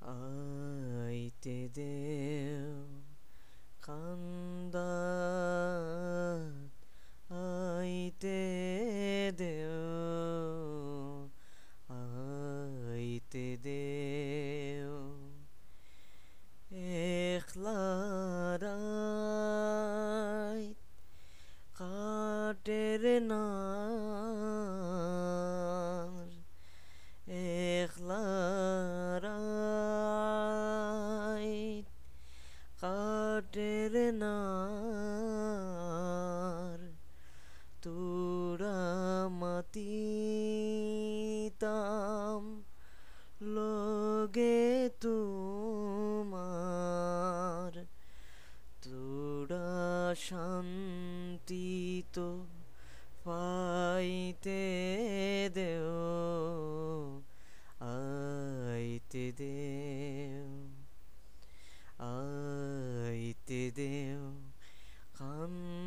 আইতে দেও কান্দা আইতে দেও তোরা মাতিতাম লগে তোমার তোরা শান্তি তো পাইতে দেও আইতে দেও আইতে দেও। কান্দাত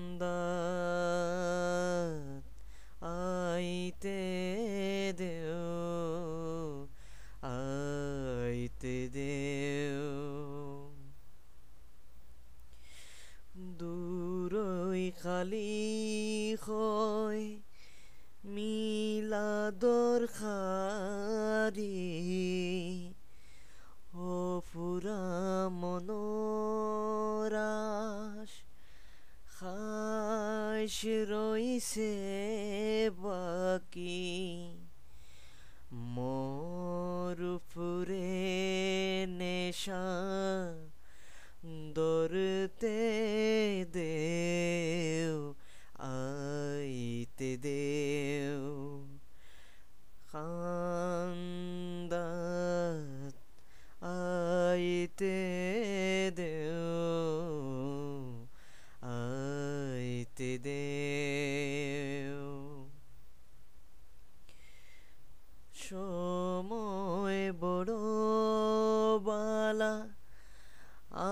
দূরই খালি হয় মিলাদর খারি। ও ফুরা মনোরাস খাইস রইছে বাকি। মোর ফুরে নেশা, দরতে আইতে দেও। সময় বড় বালা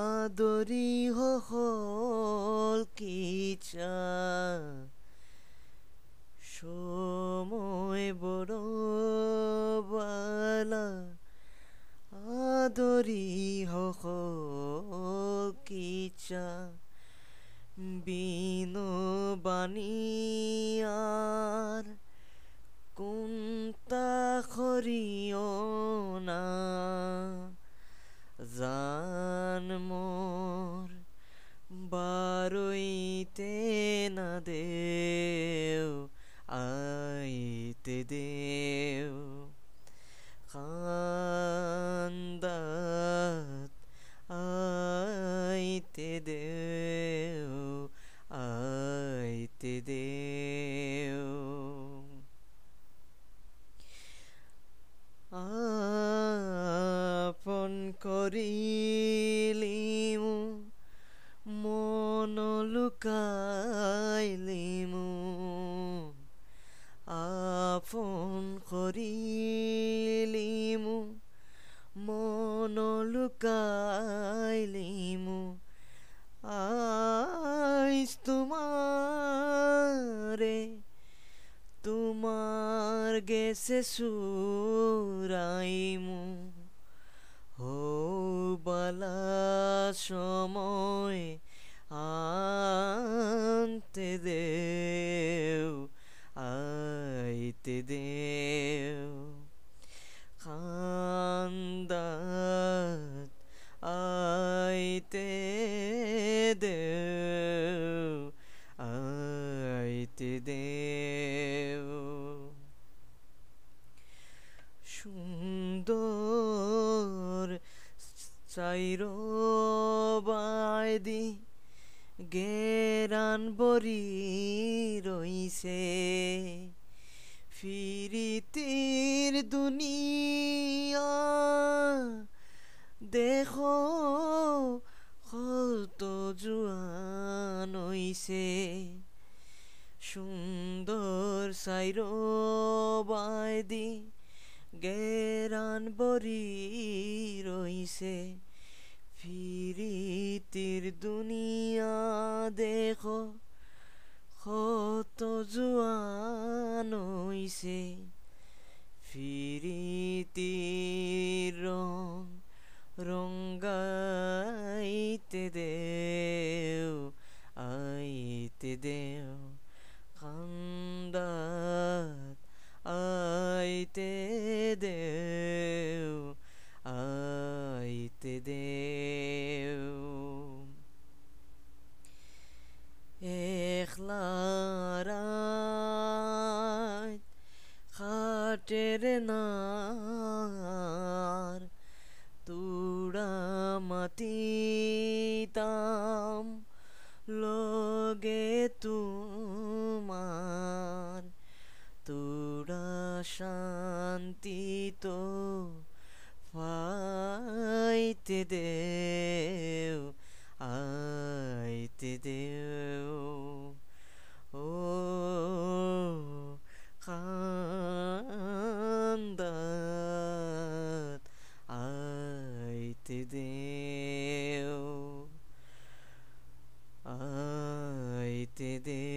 আদরি হল কিচা সময় বড় বালা আদরি হল বিনো বানিয়ার কুন্তা খরিও না। জান মোর বারইতে না দেও আইতে দেও। খান্দাত করিলিমু মন লুকাইলিমু। আপন করিলিমু মন লুকাইলিমু। আইস তোমারে তোমার গেছে সুরাইমু সময় আনতে দেও আইতে দেও। খান্দাত আইতে দেও আইতে দেও। সুন্দর চাইর বাইদি গেরান বরি রইছে। ফিরিতির দুনিয়া দেখো কত জুয়ান হইছে। সুন্দর সাইর বাইদি গেরান বরি রইছে। ফিরিতির দুনিয়া দেখো, কত জুয়ান হইছে। ফিরিতির রং রঙ্গাইতে দেও, আইতে দেও। কান্দাত আইতে দেও আইতে দেও। পেটের নার তুড়া মাতিতাম লগে তোমার তুড়া শান্তি তো পাইতে দেও আইতে দেও। ও দেও আইতে দেও